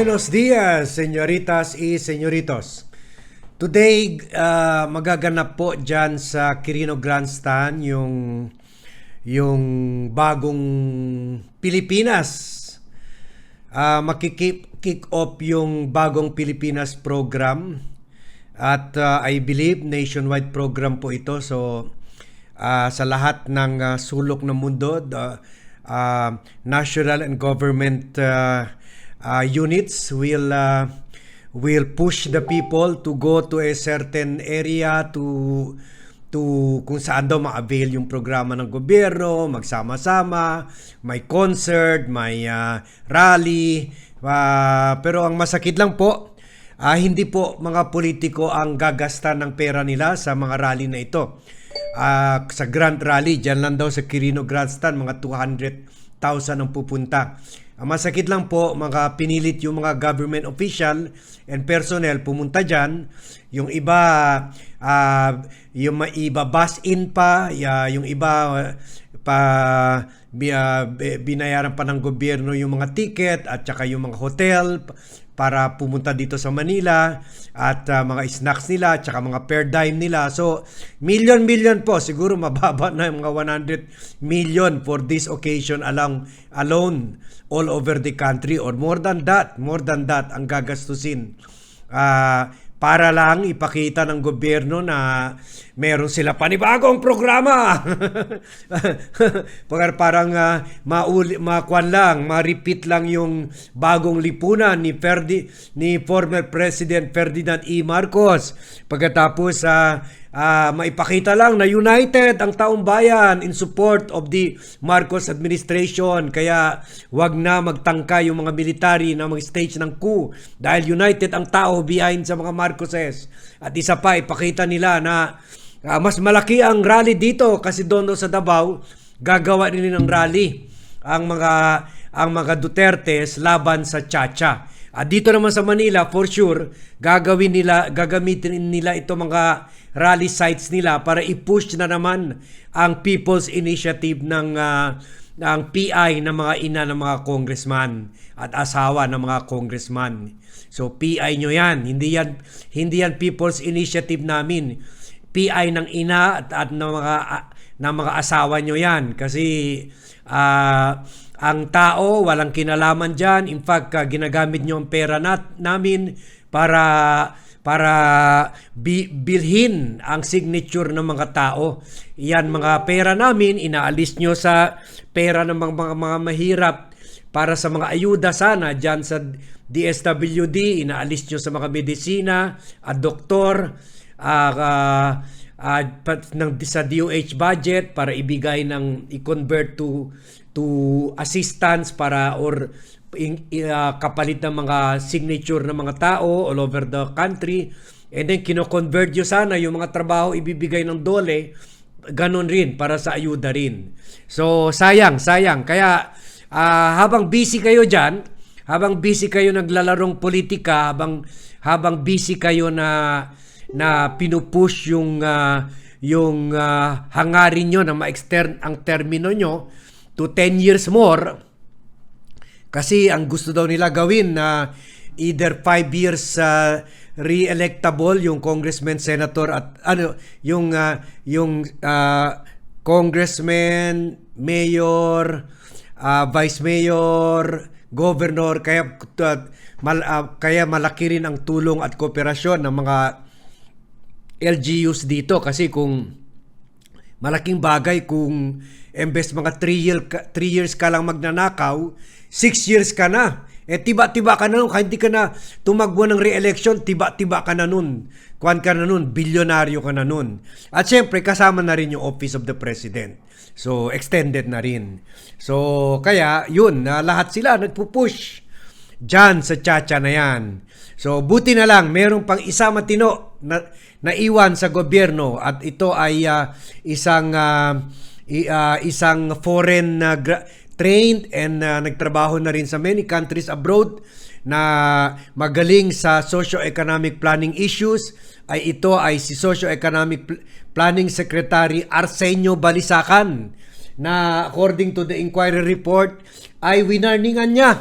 Buenos días, señoritas y señoritos. Today, uh, magaganap po dyan sa Quirino Grandstand yung, yung bagong Pilipinas. Uh, makikip off yung bagong Pilipinas program at uh, I believe nationwide program po ito. So, uh, sa lahat ng uh, sulok ng mundo, the uh, national and government uh, uh, units will uh, will push the people to go to a certain area to to kung saan daw ma-avail yung programa ng gobyerno, magsama-sama, may concert, may uh, rally. Uh, pero ang masakit lang po, uh, hindi po mga politiko ang gagasta ng pera nila sa mga rally na ito. Uh, sa Grand Rally, dyan lang daw sa Quirino Grandstand, mga 200,000 ang pupunta. Masakit lang po, mga pinilit yung mga government official and personnel pumunta dyan. Yung iba, uh, yung iba bus in pa, uh, yung iba pa uh, binayaran pa ng gobyerno yung mga ticket at saka yung mga hotel para pumunta dito sa Manila at uh, mga snacks nila at saka mga per dime nila. So, million million po siguro mababa na yung mga 100 million for this occasion along alone all over the country or more than that, more than that ang gagastusin. Uh, para lang ipakita ng gobyerno na meron sila panibagong programa. Pag parang uh, mauli, makuan lang, ma-repeat lang yung bagong lipunan ni Ferdi, ni former President Ferdinand E. Marcos. Pagkatapos uh, uh, maipakita lang na united ang taong bayan in support of the Marcos administration. Kaya wag na magtangka yung mga military na mag-stage ng coup dahil united ang tao behind sa mga Marcoses. At isa pa, ipakita nila na uh, mas malaki ang rally dito kasi doon sa Davao, gagawa nila ng rally ang mga ang mga Dutertes laban sa Chacha. At dito naman sa Manila, for sure, gagawin nila, gagamitin nila ito mga rally sites nila para i-push na naman ang People's Initiative ng uh, ng PI ng mga ina ng mga congressman at asawa ng mga congressman. So PI nyo yan, hindi yan hindi yan People's Initiative namin. PI ng ina at, at ng mga ng mga asawa nyo yan kasi uh, ang tao, walang kinalaman dyan. In fact, uh, ginagamit nyo ang pera nat, namin para para bi- bilhin ang signature ng mga tao. Yan mga pera namin, inaalis nyo sa pera ng mga, mga, mga mahirap para sa mga ayuda sana dyan sa DSWD, inaalis nyo sa mga medisina at doktor, uh, uh, uh, ng, sa DOH budget para ibigay ng i-convert to to assistance para or in, uh, kapalit ng mga signature ng mga tao all over the country. And then kino-convert nyo sana yung mga trabaho ibibigay ng dole ganon rin para sa ayuda rin. So sayang sayang. Kaya uh, habang busy kayo dyan habang busy kayo naglalarong politika habang habang busy kayo na na pinupush yung uh, yung uh, hangarin nyo na ma-extend ang termino nyo to 10 years more. Kasi ang gusto daw nila gawin na either 5 years uh, re-electable yung congressman, senator at ano yung uh, yung uh, congressman, mayor, uh, vice mayor, governor kaya uh, mal, uh, kaya malaki rin ang tulong at kooperasyon ng mga LGUs dito kasi kung malaking bagay kung Embes mga 3 year, three years ka lang magnanakaw, 6 years ka na. Eh tiba-tiba ka na nun, kahit hindi ka na tumakbo ng re-election, tiba-tiba ka na nun. Kuan ka na nun, bilyonaryo ka na nun. At syempre, kasama na rin yung Office of the President. So, extended na rin. So, kaya, yun, na lahat sila nagpupush dyan sa chacha na yan. So, buti na lang, merong pang isa matino na naiwan sa gobyerno at ito ay uh, isang uh, uh, isang foreign uh, trained and uh, nagtrabaho na rin sa many countries abroad na magaling sa socio-economic planning issues ay ito ay si Socio-Economic Planning Secretary Arsenio Balisacan na according to the inquiry report ay winarningan niya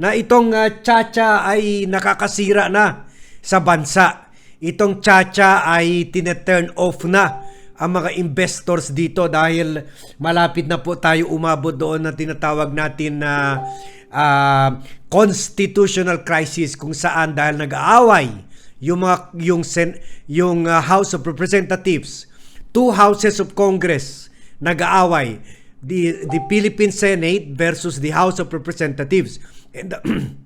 na itong uh, Chacha ay nakakasira na sa bansa. Itong Chacha ay tineturn off na ang mga investors dito dahil malapit na po tayo umabot doon na tinatawag natin na uh, constitutional crisis kung saan dahil nag-aaway yung mga yung sen, yung uh, House of Representatives, two houses of Congress nag-aaway. The the Philippine Senate versus the House of Representatives. And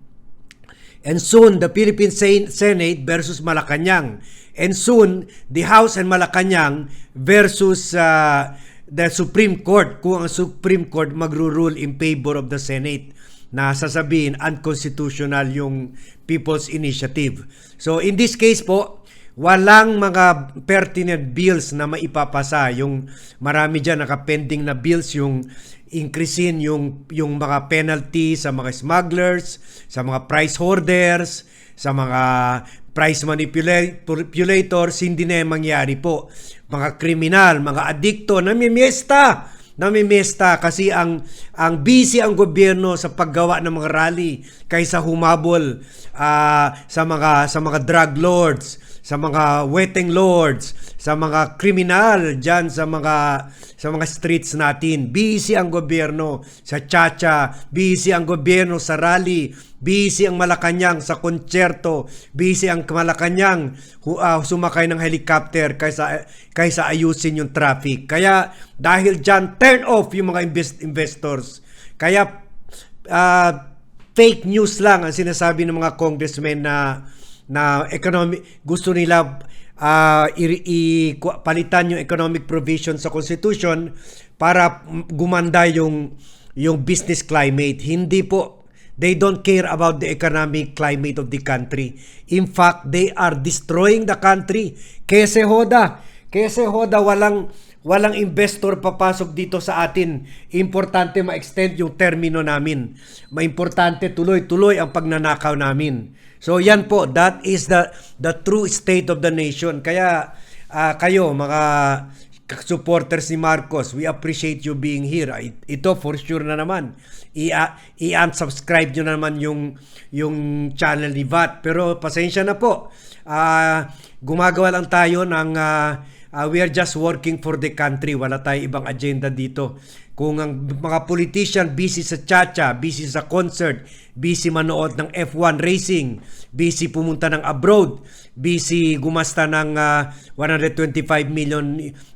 and soon the Philippine Senate versus Malacanang and soon the House and Malacanang versus uh, the Supreme Court kung ang Supreme Court magro-rule in favor of the Senate na sasabihin unconstitutional yung People's Initiative. So in this case po, walang mga pertinent bills na maipapasa. Yung marami diyan nakapending na bills yung increasein yung yung mga penalty sa mga smugglers, sa mga price hoarders, sa mga price manipulators, hindi na mangyari po. Mga kriminal, mga adikto, namimiesta namimiesta kasi ang ang busy ang gobyerno sa paggawa ng mga rally kaysa humabol uh, sa mga sa mga drug lords sa mga wetting lords, sa mga kriminal diyan sa mga sa mga streets natin. Busy ang gobyerno sa chacha, busy ang gobyerno sa rally, busy ang Malacanang sa konsyerto, busy ang Malacanang uh, sumakay ng helicopter kaysa kaysa ayusin yung traffic. Kaya dahil diyan turn off yung mga invest- investors. Kaya uh, fake news lang ang sinasabi ng mga congressmen na na economic gusto nila uh, i, i, palitan yung economic provision sa constitution para gumanda yung yung business climate. Hindi po they don't care about the economic climate of the country. In fact, they are destroying the country. Kese hoda, kese hoda walang walang investor papasok dito sa atin. Importante ma-extend yung termino namin. Maimportante tuloy-tuloy ang pagnanakaw namin. So yan po, that is the the true state of the nation. Kaya uh, kayo mga supporters ni Marcos, we appreciate you being here. Ito for sure na naman. I-unsubscribe nyo na naman yung, yung channel ni VAT. Pero pasensya na po. Uh, gumagawa lang tayo ng uh, uh, we are just working for the country. Wala tayong ibang agenda dito. Kung ang mga politician busy sa chacha, busy sa concert, busy manood ng F1 racing, busy pumunta ng abroad, busy gumasta ng uh, ah, 125 million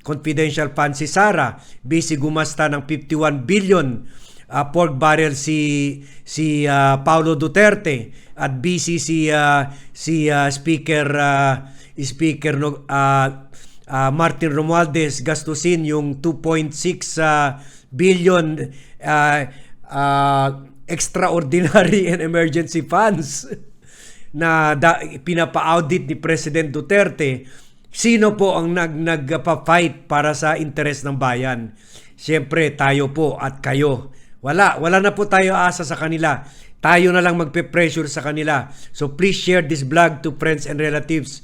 confidential fund si Sara, busy gumasta ng 51 billion uh, pork barrel si si uh, Paulo Duterte at busy si uh, si uh, speaker uh, speaker no uh, uh, Martin Romualdez gastusin yung 2.6 uh, billion uh, uh, extraordinary and emergency funds na da, pinapa-audit ni President Duterte, sino po ang nag nagpa-fight para sa interes ng bayan? Siyempre, tayo po at kayo. Wala, wala na po tayo asa sa kanila. Tayo na lang magpe-pressure sa kanila. So please share this vlog to friends and relatives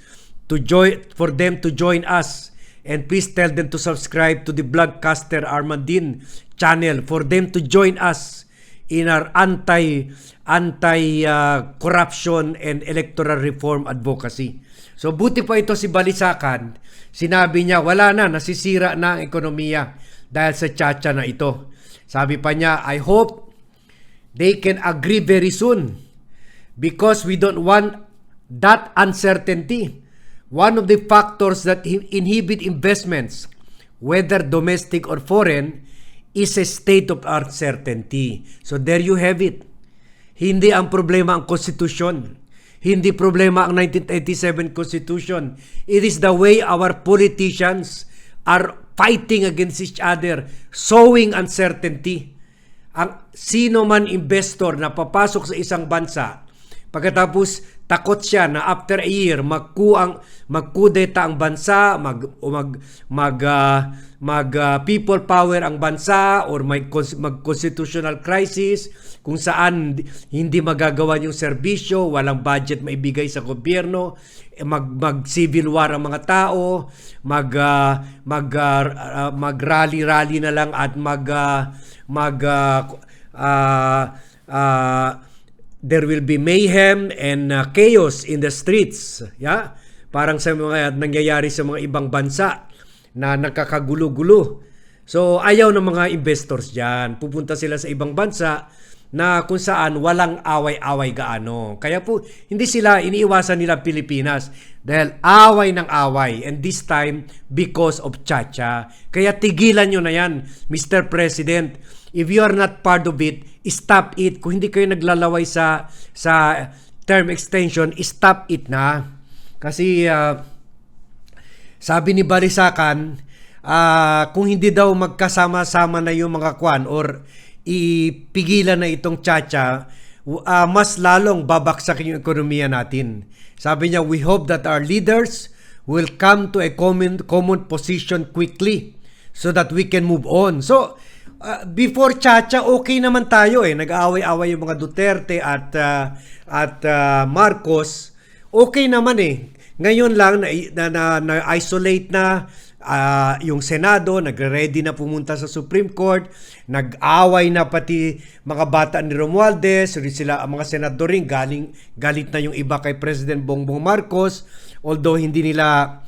to join for them to join us And please tell them to subscribe to the Blogcaster Armandin channel for them to join us in our anti anti uh, corruption and electoral reform advocacy. So buti pa ito si Balisakan, sinabi niya wala na nasisira na ang ekonomiya dahil sa chacha na ito. Sabi pa niya, I hope they can agree very soon because we don't want that uncertainty One of the factors that inhibit investments, whether domestic or foreign, is a state of uncertainty. So there you have it. Hindi ang problema ang konstitusyon. Hindi problema ang 1987 Constitution. It is the way our politicians are fighting against each other, sowing uncertainty. Ang sino man investor na papasok sa isang bansa, pagkatapos takot siya na after a year magkuang magkudeta ang bansa, mag mag mag uh, mag uh, people power ang bansa or may mag constitutional crisis kung saan hindi magagawa yung serbisyo, walang budget maibigay sa gobyerno, eh, mag mag civil war ang mga tao, mag uh, mag uh, mag rally rally na lang at mag uh, mag uh, uh, uh, there will be mayhem and uh, chaos in the streets. Yeah? Parang sa mga nangyayari sa mga ibang bansa na nakakagulo-gulo. So ayaw ng mga investors diyan. Pupunta sila sa ibang bansa na kung saan walang away-away gaano. Kaya po, hindi sila iniiwasan nila Pilipinas dahil away ng away and this time because of Chacha. Kaya tigilan nyo na yan, Mr. President. If you are not part of it, stop it. Kung hindi kayo naglalaway sa sa term extension, stop it na. Kasi uh, sabi ni Barisakan, ah, kung hindi daw magkasama-sama na yung mga kwan or ipigilan na itong chacha, uh, mas lalong babaksak yung ekonomiya natin. Sabi niya, we hope that our leaders will come to a common, common position quickly so that we can move on. So, uh, before Chacha, okay naman tayo eh. Nag-aaway-away yung mga Duterte at, uh, at uh, Marcos. Okay naman eh. Ngayon lang na, na, na, na isolate na uh, yung Senado, nagre-ready na pumunta sa Supreme Court, nag-away na pati mga bata ni Romualdez, sila ang mga senador rin, galing, galit na yung iba kay President Bongbong Marcos, although hindi nila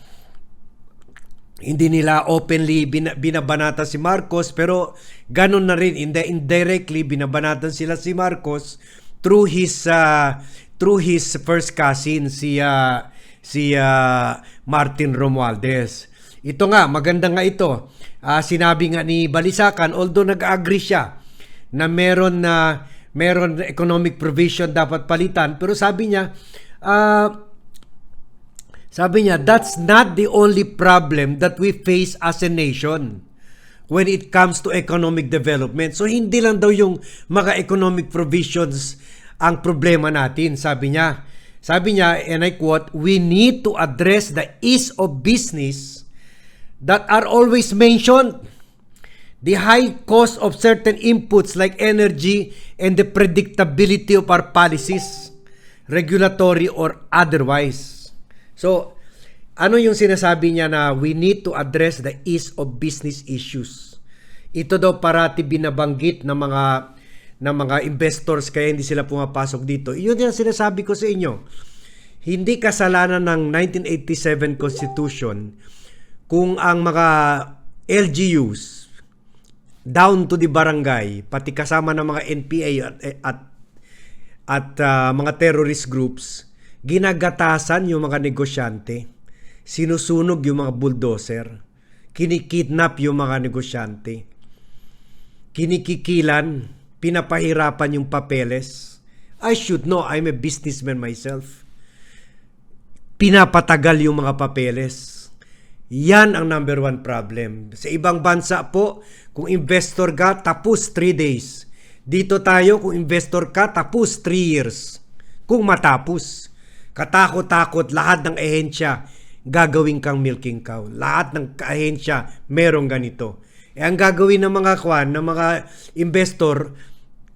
hindi nila openly bin, binabanatan si Marcos pero ganun na rin indi- indirectly binabanatan sila si Marcos through his uh, through his first cousin si uh, si uh, Martin Romualdez. Ito nga, maganda nga ito. Uh, sinabi nga ni Balisakan, although nag-agree siya na meron na meron economic provision dapat palitan, pero sabi niya, uh, sabi niya, that's not the only problem that we face as a nation when it comes to economic development. So hindi lang daw yung mga economic provisions ang problema natin, sabi niya. Sabi niya, and I quote, we need to address the ease of business that are always mentioned. The high cost of certain inputs like energy and the predictability of our policies, regulatory or otherwise. So, ano yung sinasabi niya na we need to address the ease of business issues? Ito daw parati binabanggit ng mga ng mga investors kaya hindi sila pumapasok dito. Iyon yung sinasabi ko sa inyo. Hindi kasalanan ng 1987 Constitution kung ang mga LGUs down to the barangay, pati kasama ng mga NPA at at, at uh, mga terrorist groups, ginagatasan yung mga negosyante, sinusunog yung mga bulldozer, kinikidnap yung mga negosyante, kinikikilan, pinapahirapan yung papeles. I should know, I'm a businessman myself. Pinapatagal yung mga papeles. Yan ang number one problem. Sa ibang bansa po, kung investor ka, tapos 3 days. Dito tayo, kung investor ka, tapos 3 years. Kung matapos. Katakot-takot, lahat ng ehensya, gagawin kang milking cow. Lahat ng ahensya, merong ganito. Eh, ang gagawin ng mga kwan, ng mga investor,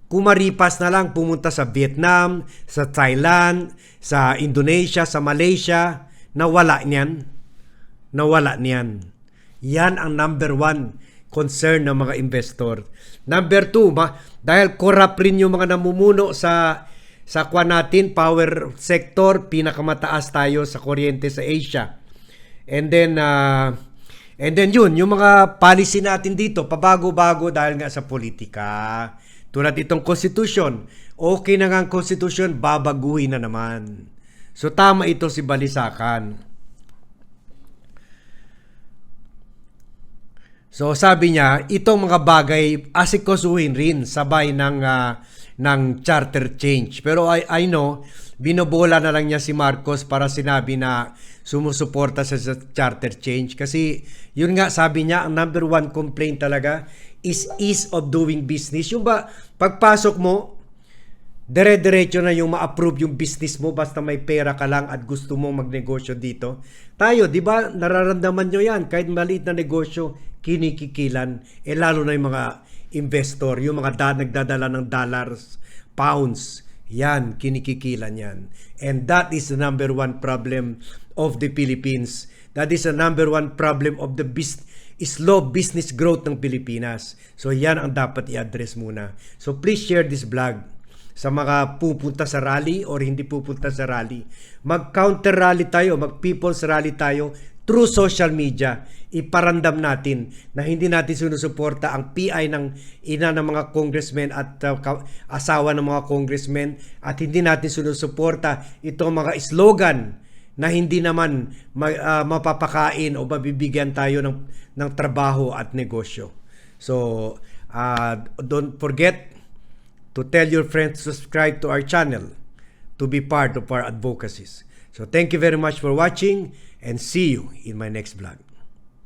kumaripas na lang pumunta sa Vietnam, sa Thailand, sa Indonesia, sa Malaysia, nawala niyan. Nawala niyan. Yan ang number one concern ng mga investor. Number two, ma, dahil corrupt rin yung mga namumuno sa sa kwan natin, power sector, pinakamataas tayo sa kuryente sa Asia. And then, uh, and then yun, yung mga policy natin dito, pabago-bago dahil nga sa politika. Tulad itong constitution, okay na nga ang constitution, babaguhin na naman. So tama ito si Balisakan. So sabi niya, itong mga bagay asikosuhin rin sabay ng uh, ng charter change. Pero I, I know, binobola na lang niya si Marcos para sinabi na sumusuporta sa, sa charter change. Kasi yun nga sabi niya, ang number one complaint talaga is ease of doing business. Yung ba, pagpasok mo, dire-diretso na yung ma-approve yung business mo basta may pera ka lang at gusto mo magnegosyo dito. Tayo, di ba, nararamdaman nyo yan. Kahit maliit na negosyo, kinikikilan. Eh lalo na yung mga investor, yung mga da- nagdadala ng dollars, pounds, yan, kinikikilan yan. And that is the number one problem of the Philippines. That is the number one problem of the business slow business growth ng Pilipinas. So yan ang dapat i-address muna. So please share this vlog sa mga pupunta sa rally or hindi pupunta sa rally. Mag-counter rally tayo, mag-people's rally tayo through social media. Iparandam natin na hindi natin sinusuporta ang PI ng ina ng mga congressmen at uh, asawa ng mga congressmen at hindi natin sinusuporta itong mga slogan na hindi naman ma- ah, mapapakain o mabibigyan tayo ng, ng trabaho at negosyo. So, uh, don't forget to tell your friends to subscribe to our channel to be part of our advocacies. So thank you very much for watching and see you in my next vlog.